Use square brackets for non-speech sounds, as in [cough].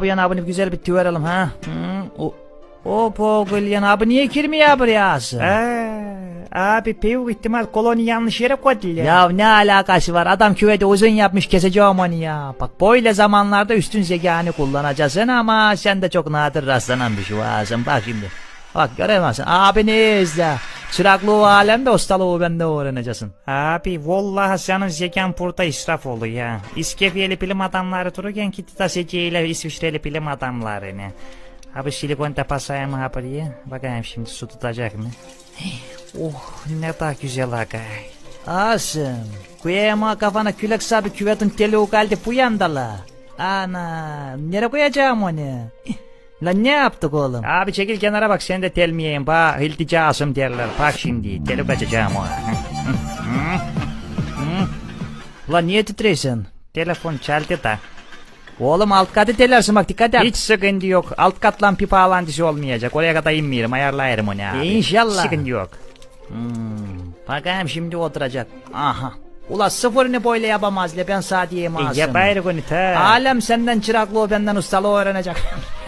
Bu yana abini güzel bir tüverelim ha. Hı, o, o Pogulyan abi niye girmiyor buraya? Abi büyük ihtimal koloni yanlış yere koydular. Ya ne alakası var? Adam küveti uzun yapmış keseceğim onu ya. Bak böyle zamanlarda üstün zekanı kullanacaksın ama sen de çok nadir rastlanan bir şey varsın. Bak şimdi. Bak göremezsin. Abini izle. Çıraklığı alemde ustalığı bende öğreneceksin. Abi vallahi senin zekan burada israf oldu ya. İskefiyeli bilim adamları dururken de zekaıyla İsviçreli bilim adamlarını. Abi silikon tapasaya mı buraya? Bakayım şimdi su tutacak mı? Oh ne da güzel aga. Asım. Koyayım kafana külek sabi küvetin teli o kaldı bu yandala. Ana. Nereye koyacağım onu? Lan ne yaptık oğlum? Abi çekil kenara bak sen de telmeyeyim. Bak ilticasım derler. Bak şimdi telip açacağım o. [laughs] Lan niye titreyorsun? Telefon çaldı da. Oğlum alt katı telersin bak dikkat et. Hiç sıkıntı yok. Alt katlan pipa alantısı olmayacak. Oraya kadar inmeyelim. Ayarlayarım onu abi. İnşallah. Sıkıntı yok. Hmm, bakayım şimdi oturacak. Aha. Ula sıfırını böyle yapamaz le ben sana diyeyim E, yaparız onu ta. Alem senden çıraklığı benden ustalığı öğrenecek. [laughs]